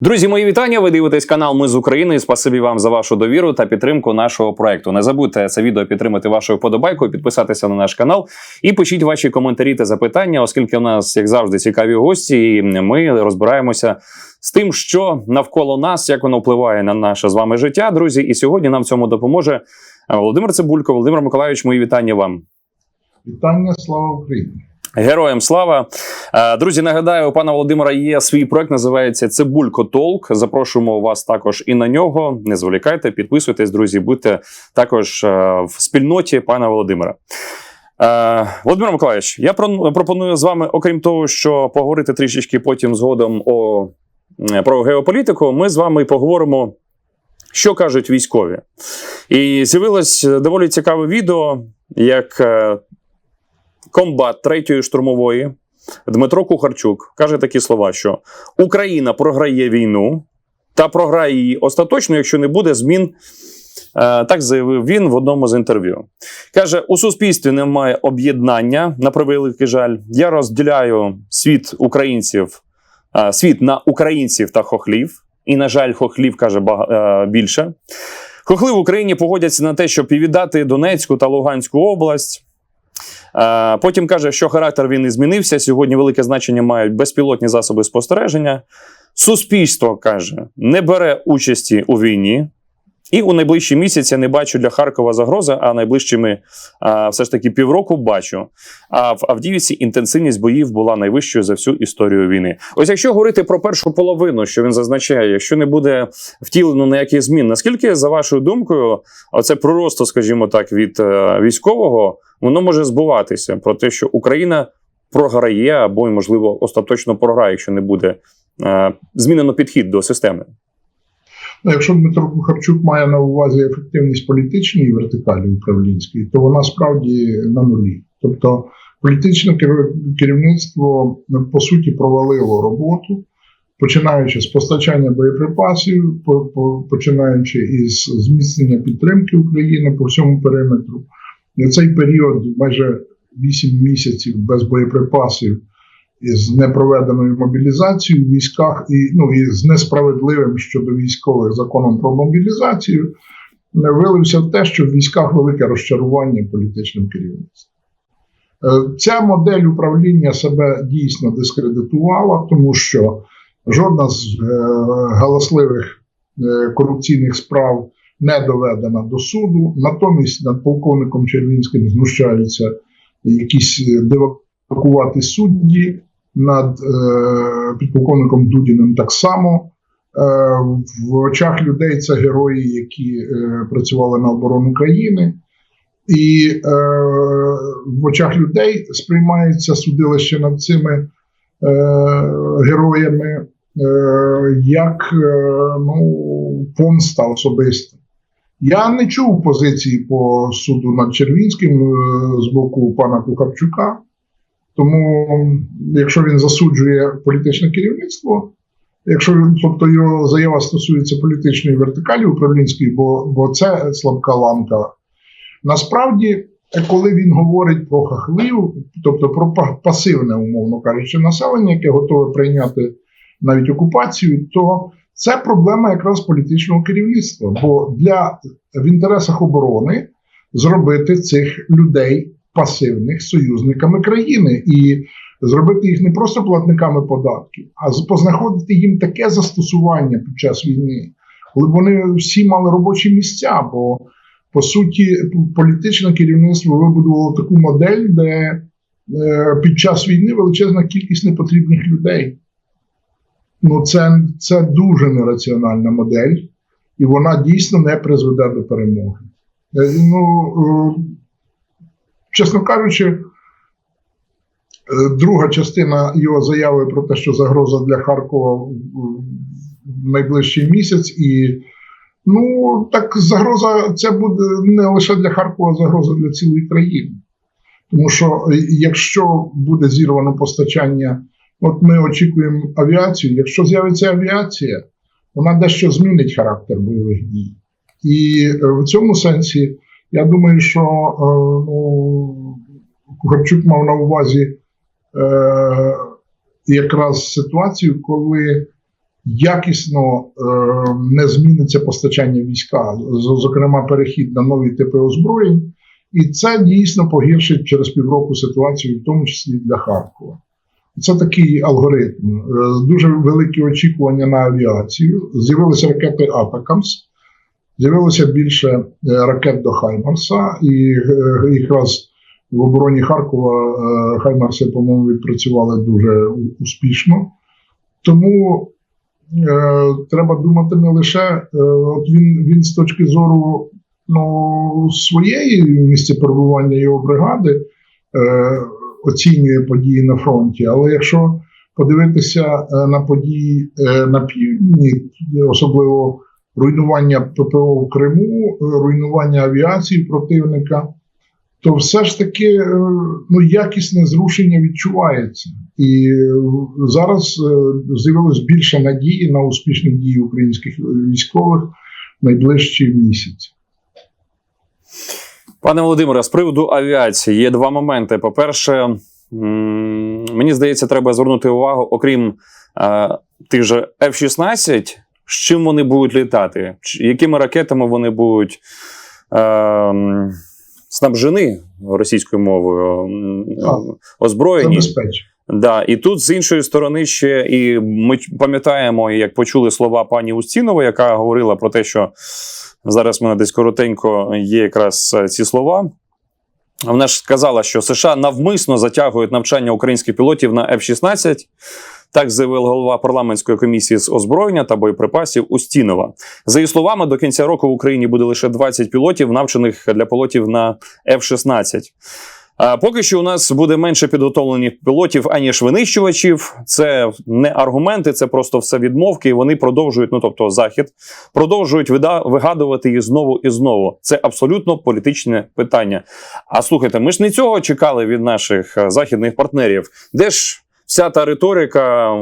Друзі, мої вітання. Ви дивитесь канал Ми з України. Спасибі вам за вашу довіру та підтримку нашого проекту. Не забудьте це відео підтримати вашою вподобайкою, підписатися на наш канал і пишіть ваші коментарі та запитання, оскільки у нас, як завжди, цікаві гості, і ми розбираємося з тим, що навколо нас, як воно впливає на наше з вами життя, друзі. І сьогодні нам в цьому допоможе Володимир Цибулько. Володимир Миколайович, мої вітання вам. Вітання, слава Україні! Героям слава Е, друзі. Нагадаю, у пана Володимира є свій проект, називається Цибулько Толк. Запрошуємо вас також і на нього. Не зволікайте, підписуйтесь, друзі. Будьте також е, в спільноті пана Володимира. Е, Володимир Миколаївич, я пропоную з вами, окрім того, що поговорити трішечки потім згодом о, про геополітику. Ми з вами поговоримо, що кажуть військові. І з'явилось доволі цікаве відео, як комбат третьої штурмової Дмитро Кухарчук каже такі слова: що Україна програє війну та програє її остаточно, якщо не буде змін. Е, Так заявив він в одному з інтерв'ю. Каже: у суспільстві немає об'єднання на превеликий жаль. Я розділяю світ українців, е, світ на українців та хохлів. І, на жаль, хохлів каже е, більше. Хохли в Україні погодяться на те, щоб і віддати Донецьку та Луганську область. Е, Потім каже, що характер війни змінився. Сьогодні велике значення мають безпілотні засоби спостереження. Суспільство каже, не бере участі у війні. І у найближчі місяці не бачу для Харкова загрози, а найближчими а, все ж таки півроку бачу. А в Авдіївці інтенсивність боїв була найвищою за всю історію війни. Ось якщо говорити про першу половину, що він зазначає, якщо не буде втілено ніяких змін, наскільки за вашою думкою, оце проросто, скажімо так, від е, військового, воно може збуватися про те, що Україна програє або, можливо, остаточно програє, якщо не буде е, змінено підхід до системи. Ну, якщо Дмитро Кухарчук має на увазі ефективність політичної вертикалі управлінської, то вона справді на нулі. Тобто політичне керівництво ну, по суті провалило роботу, починаючи з постачання боєприпасів, по- по- починаючи із зміцнення підтримки України по всьому периметру. І цей період майже 8 місяців без боєприпасів із непроведеною мобілізацією в військах і ну і з несправедливим щодо військових законом про мобілізацію е, вилився в те, що в військах велике розчарування політичним керівництвом. Е, Ця модель управління себе дійсно дискредитувала, тому що жодна з е, галасливих корупційних справ не доведена до суду. Натомість над полковником Червінським знущаються якісь дивакувати судді, над е, підполковником Дудіним так само. Е, в очах людей це герої, які е, працювали на оборону країни. І в очах людей сприймається судилище над цими героями як ну, помста особиста. Я не чув позиції по суду над Червінським з боку пана Кухарчука. Тому, якщо він засуджує політичне керівництво, якщо він, тобто його заява стосується політичної вертикалі управлінської, бо, бо це слабка ланка, насправді, коли він говорить про хахлів, тобто про пасивне, умовно кажучи, населення, яке готове прийняти навіть окупацію, то це проблема якраз політичного керівництва. Бо для в інтересах оборони зробити цих людей пасивних союзниками країни і зробити їх не просто платниками податків, а познаходити їм таке застосування під час війни, коли вони всі мали робочі місця. Бо по суті, політичне керівництво вибудувало таку модель, де е, під час війни величезна кількість непотрібних людей. Ну, це, це дуже нераціональна модель, і вона дійсно не призведе до перемоги. Е, Ну, е, чесно кажучи, е, друга частина його заяви про те, що загроза для Харкова в- найближчий місяць, і ну так загроза це буде не лише для Харкова, загроза для цілої країни. Тому що е, якщо буде зірвано постачання, от ми очікуємо авіацію, якщо з'явиться авіація, вона дещо змінить характер бойових дій. І е, в цьому сенсі я думаю, що е, ну, Кухарчук мав на увазі е, якраз ситуацію, коли якісно е, не зміниться постачання війська, зокрема перехід на нові типи озброєнь, і це дійсно погіршить через півроку ситуацію, в тому числі для Харкова. Це такий алгоритм. Е, Дуже великі очікування на авіацію. З'явилися ракети Атакамс, з'явилося більше е, ракет до Хаймарса, і е, якраз в обороні Харкова е, Хаймарси, по-моєму, відпрацювали дуже успішно. Тому е, треба думати не лише е, от він, він з точки зору ну, своєї місця перебування його бригади е, оцінює події на фронті. Але якщо подивитися на події е, на півдні, особливо руйнування ППО в Криму, е, руйнування авіації противника, то все ж таки е, ну, якісне зрушення відчувається. І е, зараз з'явилось більше надії на успішні дії українських військових в найближчі місяці. Пане Володимире, з приводу авіації є два моменти. По-перше, мені здається, треба звернути увагу, окрім е, тих же F-16, з чим вони будуть літати, якими ракетами вони будуть е, снабжені російською мовою, озброєні. Да, і тут з іншої сторони ще і ми пам'ятаємо, як почули слова пані Устінової, яка говорила про те, що зараз в мене десь коротенько є якраз е, ці слова. Вона ж сказала, що США навмисно затягують навчання українських пілотів на F-16. Так заявив голова парламентської комісії з озброєння та боєприпасів Устінова. За її словами, до кінця року в Україні буде лише 20 пілотів, навчених для пілотів на F-16. А поки що у нас буде менше підготовлених пілотів, аніж винищувачів. Це не аргументи, це просто все відмовки. І вони продовжують, ну тобто захід, продовжують вигадувати їх знову і знову. Це абсолютно політичне питання. А слухайте, ми ж не цього чекали від наших е, західних партнерів. Де ж вся та риторика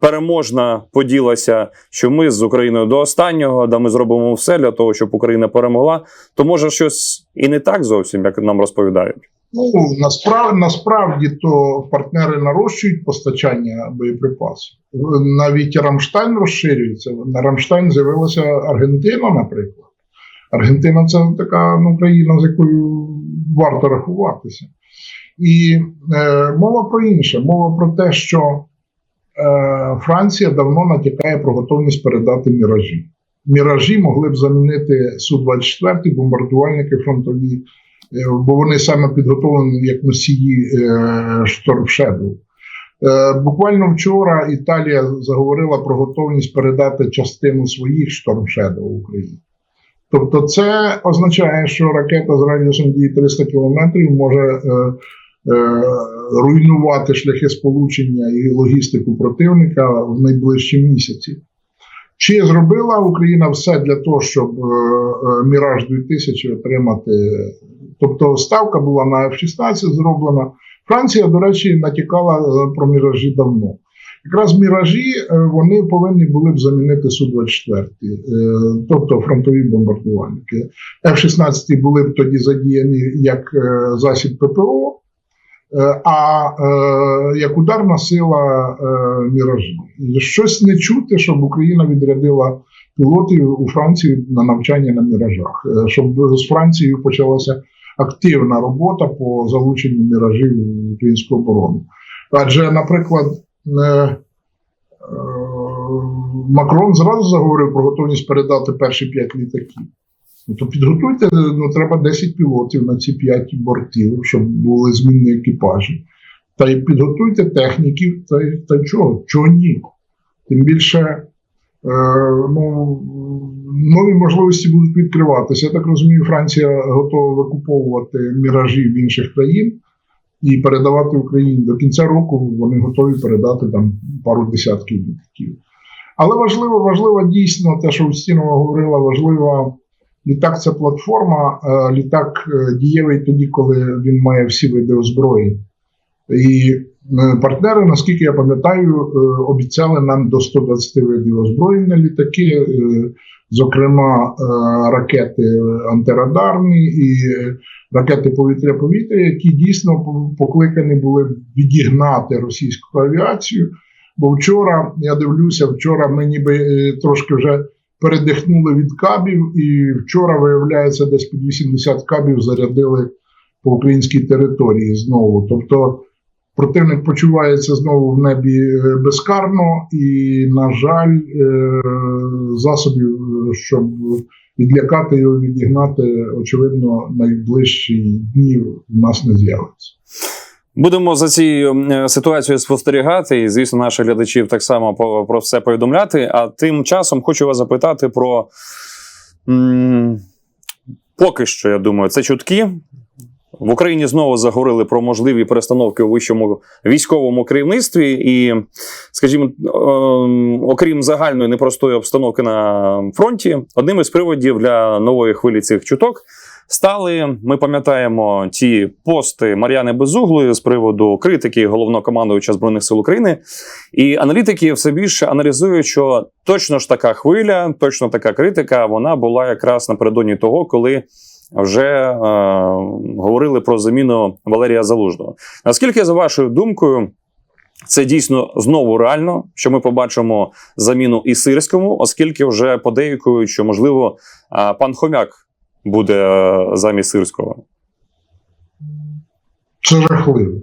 переможна поділася, що ми з Україною до останнього, да ми зробимо все для того, щоб Україна перемогла. То може щось і не так зовсім, як нам розповідають. Ну насправді, насправді то партнери нарощують постачання боєприпасів. Навіть Рамштайн розширюється. На Рамштайн з'явилася Аргентина, наприклад. Аргентина це така ну, країна, з якою варто рахуватися. І е, мова про інше. Мова про те, що е, Франція давно натякає про готовність передати міражі. Міражі могли б замінити Су-24 бомбардувальники фронтові, е, бо вони саме підготовлені як носії е, Shadow. Е, Буквально вчора Італія заговорила про готовність передати частину своїх Storm Україні. Тобто, це означає, що ракета з радіусом дії 300 км може е, руйнувати шляхи сполучення і логістику противника в найближчі місяці. Чи зробила Україна все для того, щоб е, е, Міраж 2000 отримати? Тобто ставка була на F-16 зроблена. Франція, до речі, натякала е, про міражі давно. Якраз міражі е, вони повинні були б замінити Су-24, е, тобто фронтові бомбардувальники. F-16 були б тоді задіяні як е, засіб ППО, е, а е, як ударна сила е, міражі. Щось не чути, щоб Україна відрядила пілотів у Францію на навчання на міражах, е, щоб з Францією почалася активна робота по залученню міражів в українську оборону. Адже, наприклад, е, е, Макрон зразу заговорив про готовність передати перші п'ять літаків. Ну, то підготуйте, ну треба 10 пілотів на ці 5 бортів, щоб були змінні екіпажі. Та й підготуйте техніків, та, та чого? Чого ні? Тим більше е, ну, нові можливості будуть відкриватися. Я так розумію, Франція готова викуповувати міражі в інших країн і передавати Україні. До кінця року вони готові передати там пару десятків літаків. Але важливо, важливо дійсно те, що Устінова говорила, важливо. Літак це платформа, літак е, дієвий тоді, коли він має всі види озброєнь. І е, партнери, наскільки я пам'ятаю, е, обіцяли нам до 120 видів озброєння літаки, е, зокрема ракети антирадарні і ракети повітря-повітря, які дійсно покликані були відігнати російську авіацію. Бо вчора я дивлюся, вчора ми ніби трошки вже передихнули від кабів, і вчора, виявляється, десь під 80 кабів зарядили по українській території знову. Тобто противник почувається знову в небі е, безкарно, і, на жаль, е, засобів, щоб відлякати його, відігнати, очевидно, найближчі дні в нас не з'явиться. Будемо за цією е, ситуацією спостерігати, і звісно, наших глядачів так само про все повідомляти. А тим часом хочу вас запитати про м, поки що, я думаю, це чутки. В Україні знову заговорили про можливі перестановки у вищому військовому керівництві, і, скажімо, ем, окрім загальної непростої обстановки на фронті, одним із приводів для нової хвилі цих чуток стали. Ми пам'ятаємо ті пости Мар'яни Безуглої з приводу критики головнокомандуюча збройних сил України. І аналітики все більше аналізують, що точно ж така хвиля, точно така критика, вона була якраз напередодні того, коли. Вже е, говорили про заміну Валерія Залужного. Наскільки, за вашою думкою, це дійсно знову реально, що ми побачимо заміну і сирському, оскільки вже подейкують, що можливо е, пан Хомяк буде е, замість сирського. Це жахливо.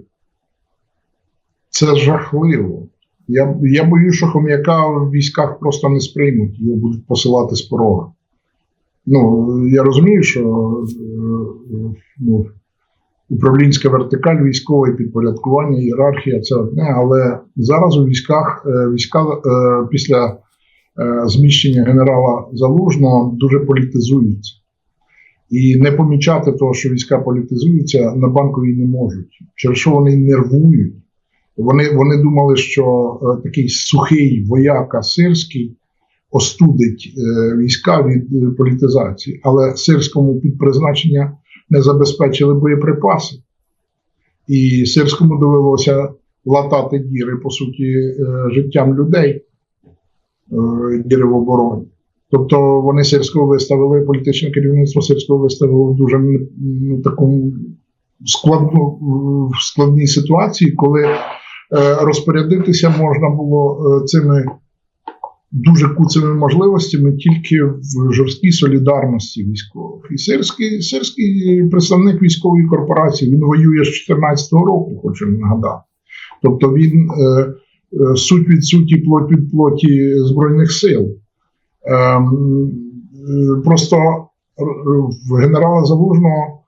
Це жахливо. Я, я боюсь, що хом'яка в військах просто не сприймуть, його будуть посилати з порога. Ну, я розумію, що е, ну, управлінська вертикаль військове підпорядкування, ієрархія це одне, але зараз у військах е, війська після зміщення генерала Залужного дуже політизуються. І не помічати того, що війська політизуються, на банковій не можуть. Через що вони нервують. Вони, вони думали, що е, такий сухий вояка сирський остудить е, війська від е, політизації, але сирському під призначення не забезпечили боєприпаси. І сирському довелося латати діри, по суті, е, життям людей, е, діри в обороні. Тобто вони сирського виставили, політичне керівництво сирського виставило в дуже ну, такому складну, в складній ситуації, коли е, розпорядитися можна було е, цими дуже куцими можливостями тільки в жорсткій солідарності військових. І сирський, сирський представник військової корпорації він воює з 2014 року, хочу нагадати. Тобто він е, е, суть від суті, плоть від плоті Збройних сил. Ем, просто е, в генерала Залужного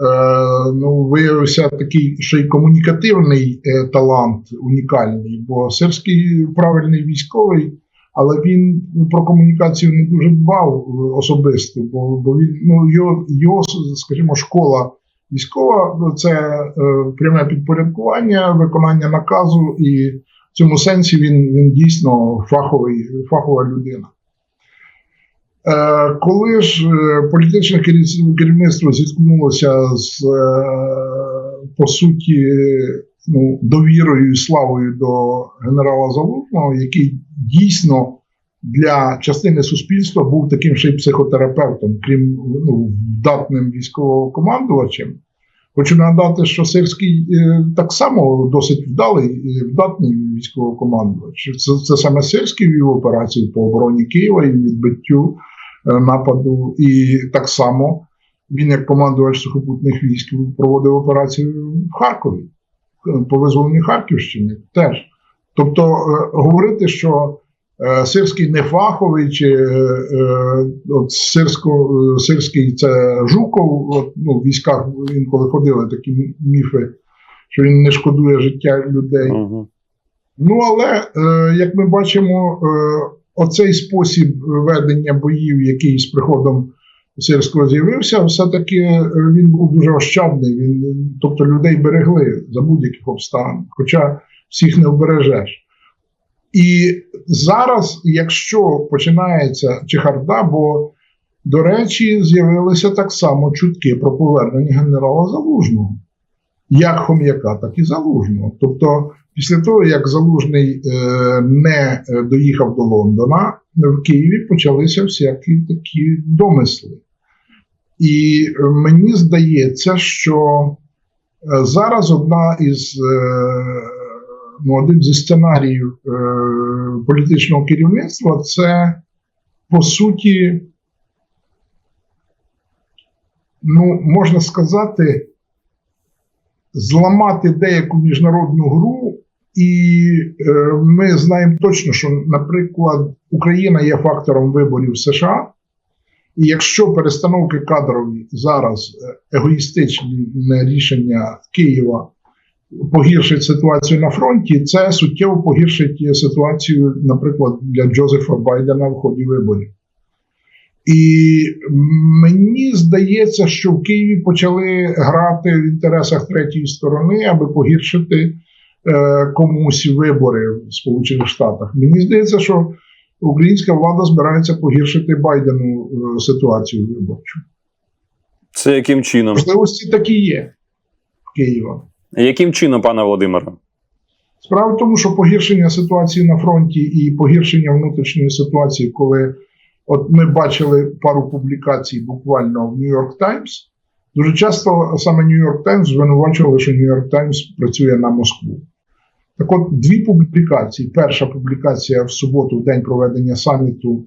е, ну, виявився такий ще й комунікативний е, талант унікальний, бо Сирський правильний військовий, але він про комунікацію не дуже дбав особисто, бо, бо він ну, його, скажімо, школа військова це пряме підпорядкування, виконання наказу, і в цьому сенсі він, він дійсно фаховий, фахова людина. Е, Коли ж е, політичне керівництво зіткнулося з е, по суті ну, довірою і славою до генерала Залужного, який дійсно для частини суспільства був таким ще й психотерапевтом, крім ну, вдатним військовокомандувачем. Хочу нагадати, що Сирський так само досить вдалий і вдатний військовокомандувач. Це, це саме Сирський вів операцію по обороні Києва і відбиттю нападу. І так само він, як командувач сухопутних військ, проводив операцію в Харкові е, по визволенню Харківщини теж. Тобто е, говорити, що е, Сирський не фаховий, чи е, е, от Сирсько, е, Сирський це Жуков, от, ну, в військах інколи ходили такі міфи, що він не шкодує життя людей. Угу. Ну, але е, як ми бачимо, е, оцей спосіб ведення боїв, який з приходом Сирського з'явився, все-таки е, він був дуже ощадний. Він, е, тобто людей берегли за будь-яких обставин, хоча всіх не вбережеш. І зараз, якщо починається чехарда, бо, до речі, з'явилися так само чутки про повернення генерала Залужного, як Хом'яка, так і Залужного. Тобто, після того, як Залужний е, не е, доїхав до Лондона, в Києві почалися всякі такі домисли. І мені здається, що е, зараз одна із Ну, один зі сценаріїв політичного керівництва це по суті, ну, можна сказати, зламати деяку міжнародну гру, і е, ми знаємо точно, що, наприклад, Україна є фактором виборів США. І якщо перестановки кадрові зараз е, егоїстичне рішення Києва погіршить ситуацію на фронті, це суттєво погіршить ситуацію, наприклад, для Джозефа Байдена в ході виборів. І мені здається, що в Києві почали грати в інтересах третьої сторони, аби погіршити е, комусь вибори в Сполучених Штатах. Мені здається, що українська влада збирається погіршити Байдену е, ситуацію виборчу. Це яким чином? Можливості такі є в Києва. Яким чином, пане Володимире? Справа в тому, що погіршення ситуації на фронті і погіршення внутрішньої ситуації, коли от ми бачили пару публікацій буквально в Нью-Йорк Таймс, дуже часто саме Нью-Йорк Таймс звинувачували, що Нью-Йорк Таймс працює на Москву. Так от, дві публікації. Перша публікація в суботу, в день проведення саміту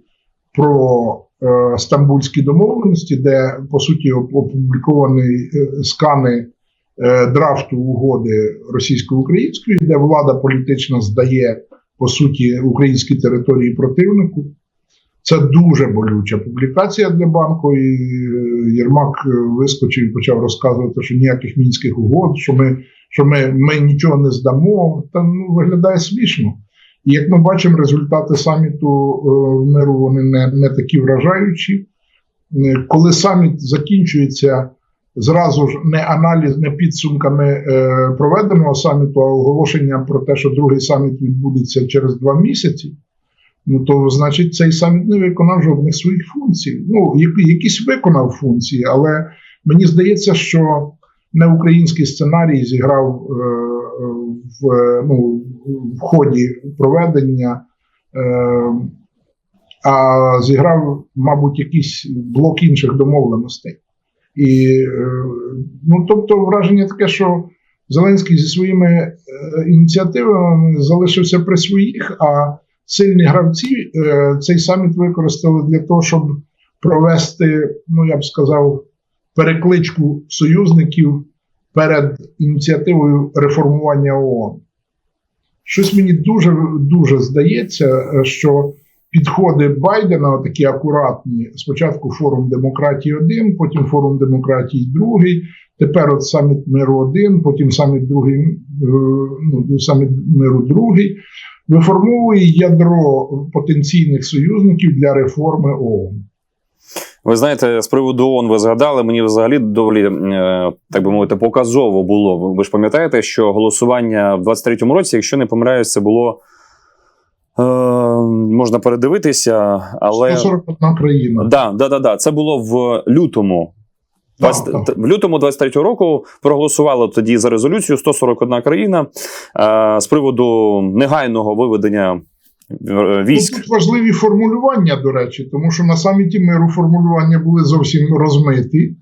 про е, стамбульські домовленості, де по суті опубліковані е, скани е, драфту угоди російсько-української, де влада політична здає по суті українські території противнику. Це дуже болюча публікація для банку. І е, Єрмак е, вискочив і почав розказувати, що ніяких мінських угод, що ми що ми, ми нічого не здамо. Та ну виглядає смішно. І як ми бачимо, результати саміту е, миру вони не, не такі вражаючі. Коли саміт закінчується, зразу ж не аналіз, не підсумками проведеного саміту, а оголошення про те, що другий саміт відбудеться через два місяці. Ну то значить цей саміт не виконав жодних своїх функцій. Ну, якісь виконав функції, але мені здається, що не український сценарій зіграв е, в, ну, в ході проведення, е, а зіграв, мабуть, якийсь блок інших домовленостей. І е, ну, тобто, враження таке, що Зеленський зі своїми е, ініціативами залишився при своїх, а сильні гравці е, цей саміт використали для того, щоб провести, ну я б сказав, перекличку союзників перед ініціативою реформування ООН. Щось мені дуже дуже здається, що підходи Байдена такі акуратні. Спочатку форум демократії 1, потім форум демократії 2, тепер от саміт миру 1, потім саміт другий, е, ну, саміт миру 2, виформовує ядро потенційних союзників для реформи ООН. Ви знаєте, з приводу ООН ви згадали, мені взагалі доволі, е, так би мовити, показово було. Ви ж пам'ятаєте, що голосування в 23-му році, якщо не помиляюсь, це було. Е, можна передивитися, але 141 країна. да, да, да, да, це було в лютому. Так, 20, так. В лютому 23-го року проголосували тоді за резолюцію 141 країна е, з приводу негайного виведення е, військ. Тут важливі формулювання, до речі, тому що на саміті миру формулювання були зовсім розмиті,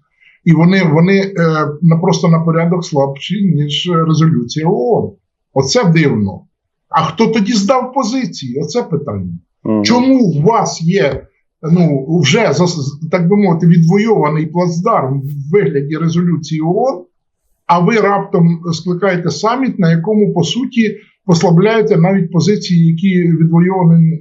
і вони, вони е, просто на порядок слабші, ніж резолюція ООН. Оце дивно. А хто тоді здав позиції? Оце питання. Мгм. Чому у вас є ну, вже так би мовити відвойований плацдарм в вигляді резолюції ООН, а ви раптом скликаєте саміт, на якому по суті послабляєте навіть позиції, які відвойовані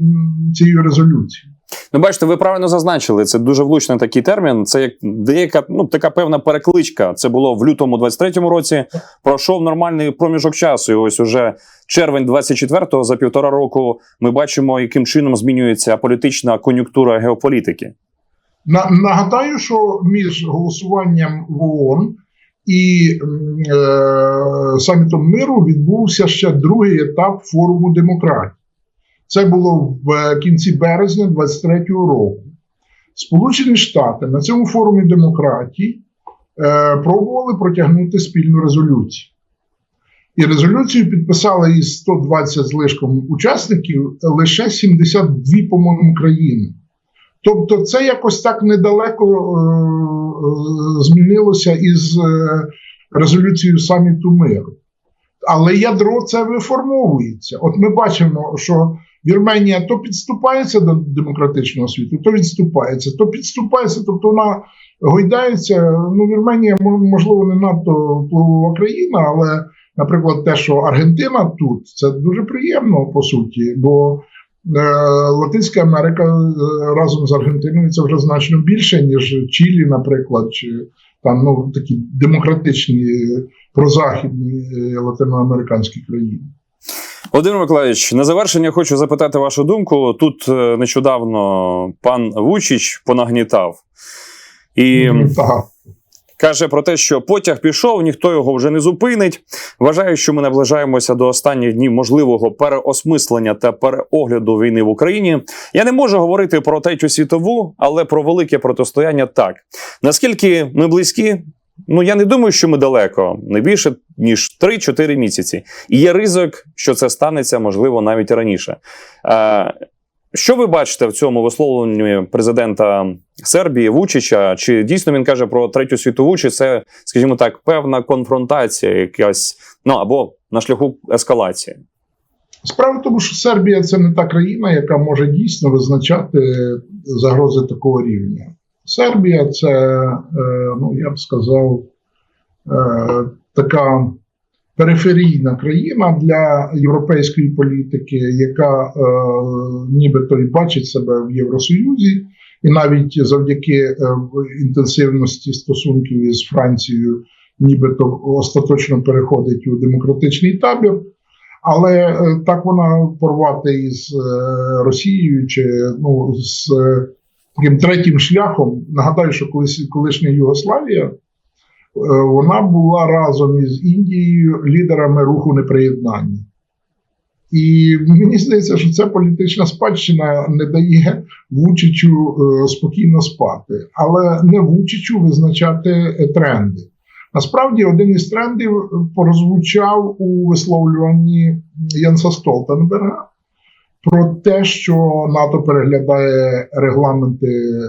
цією резолюцією? Ну, бачите, ви правильно зазначили. Це дуже влучний такий термін. Це як деяка, ну така певна перекличка. Це було в лютому 23-му році. Пройшов нормальний проміжок часу. І ось уже червень 24-го, за півтора року, ми бачимо, яким чином змінюється політична кон'юнктура геополітики. На, нагадаю, що між голосуванням в ООН і е, самітом миру відбувся ще другий етап форуму демократії. Це було в кінці березня 23-го року. Сполучені Штати на цьому форумі демократії е, пробували протягнути спільну резолюцію. І резолюцію підписали із 120 з лишком учасників лише 72, по-моєму, країни. Тобто, це якось так недалеко е, е, змінилося із е, резолюцією саміту миру. Але ядро це виформовується. От ми бачимо, що Вірменія то підступається до демократичного світу, то відступається, то підступається, тобто вона гойдається. Ну, Вірменія мо- можливо не надто впливова країна, але, наприклад, те, що Аргентина тут, це дуже приємно по суті, бо е, Латинська Америка е, разом з Аргентиною це вже значно більше, ніж Чилі, наприклад, чи там ну такі демократичні прозахідні е, латиноамериканські країни. Володимир Миколаївич, на завершення хочу запитати вашу думку. Тут е, нещодавно пан Вучич понагнітав і так. каже про те, що потяг пішов, ніхто його вже не зупинить. Вважаю, що ми наближаємося до останніх днів можливого переосмислення та переогляду війни в Україні. Я не можу говорити про третю світову, але про велике протистояння так. Наскільки ми близькі? Ну я не думаю, що ми далеко, не більше ніж 3-4 місяці. І є ризик, що це станеться, можливо, навіть раніше. Е, що ви бачите в цьому висловленні президента Сербії Вучича? Чи дійсно він каже про третю світову, чи це, скажімо так, певна конфронтація, якась ну або на шляху ескалації? Справа в тому, що Сербія це не та країна, яка може дійсно визначати загрози такого рівня. Сербія це, е, ну я б сказав, е, така периферійна країна для європейської політики, яка е, нібито і бачить себе в Євросоюзі, і навіть завдяки інтенсивності стосунків із Францією, нібито остаточно переходить у демократичний табір. Але так вона порвати із Росією чи ну з таким третім шляхом. Нагадаю, що колись колишня Югославія е, вона була разом із Індією лідерами руху неприєднання. І мені здається, що ця політична спадщина не дає Вучичу е, спокійно спати, але не Вучичу визначати е, тренди. Насправді, один із трендів прозвучав у висловлюванні Янса Столтенберга про те, що НАТО переглядає регламенти е,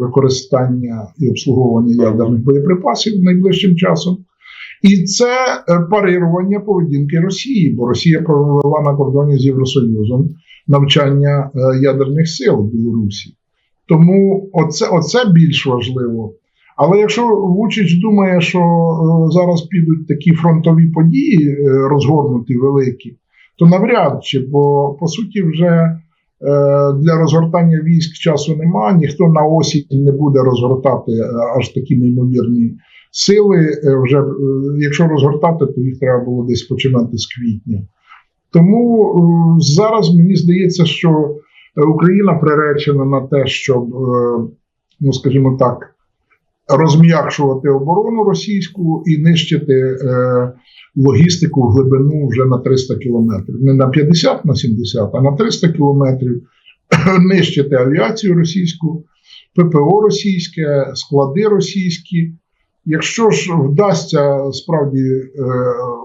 використання і обслуговування ядерних боєприпасів найближчим часом. І це е, парирування поведінки Росії, бо Росія провела на кордоні з Євросоюзом навчання е, ядерних сил в Білорусі. Тому оце, оце більш важливо. Але якщо Вучич думає, що зараз підуть такі фронтові події розгорнуті великі, то навряд чи, бо по суті, вже е, для розгортання військ часу нема, ніхто на осінь не буде розгортати е, аж такі неймовірні сили. Е, Вже якщо розгортати, то їх треба було десь починати з квітня. Тому зараз мені здається, що Україна приречена на те, щоб, ну скажімо так розм'якшувати оборону російську і нищити е, логістику в глибину вже на 300 кілометрів. Не на 50, на 70, а на 300 кілометрів. Нищити авіацію російську, ППО російське, склади російські. Якщо ж вдасться справді е,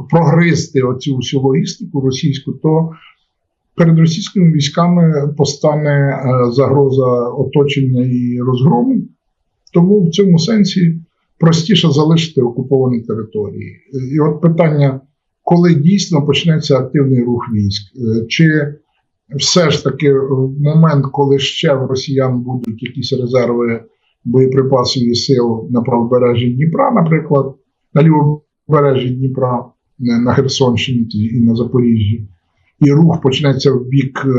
прогризти оцю всю логістику російську, то перед російськими військами постане е, загроза оточення і розгрому. Тому в цьому сенсі простіше залишити окуповані території. І от питання, коли дійсно почнеться активний рух військ, Е, чи все ж таки в момент, коли ще в росіян будуть якісь резерви боєприпасів і сил на правобережжі Дніпра, наприклад, на лівобережжі Дніпра, на Херсонщині і на Запоріжжі, і рух почнеться в бік е,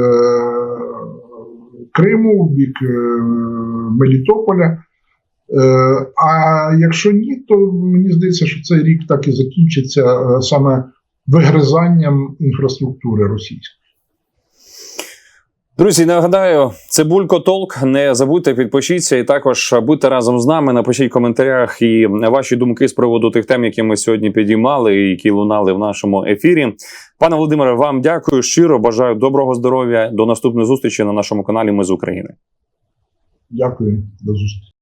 Криму, в бік е, Мелітополя. Е, А якщо ні, то мені здається, що цей рік так і закінчиться е, саме вигризанням інфраструктури російської. Друзі, нагадаю, це Булько Толк. Не забудьте, підпишіться і також будьте разом з нами. Напишіть в коментарях і ваші думки з приводу тих тем, які ми сьогодні підіймали і які лунали в нашому ефірі. Пане Володимире, вам дякую щиро. Бажаю доброго здоров'я. До наступної зустрічі на нашому каналі. Ми з України. Дякую, до зустрічі.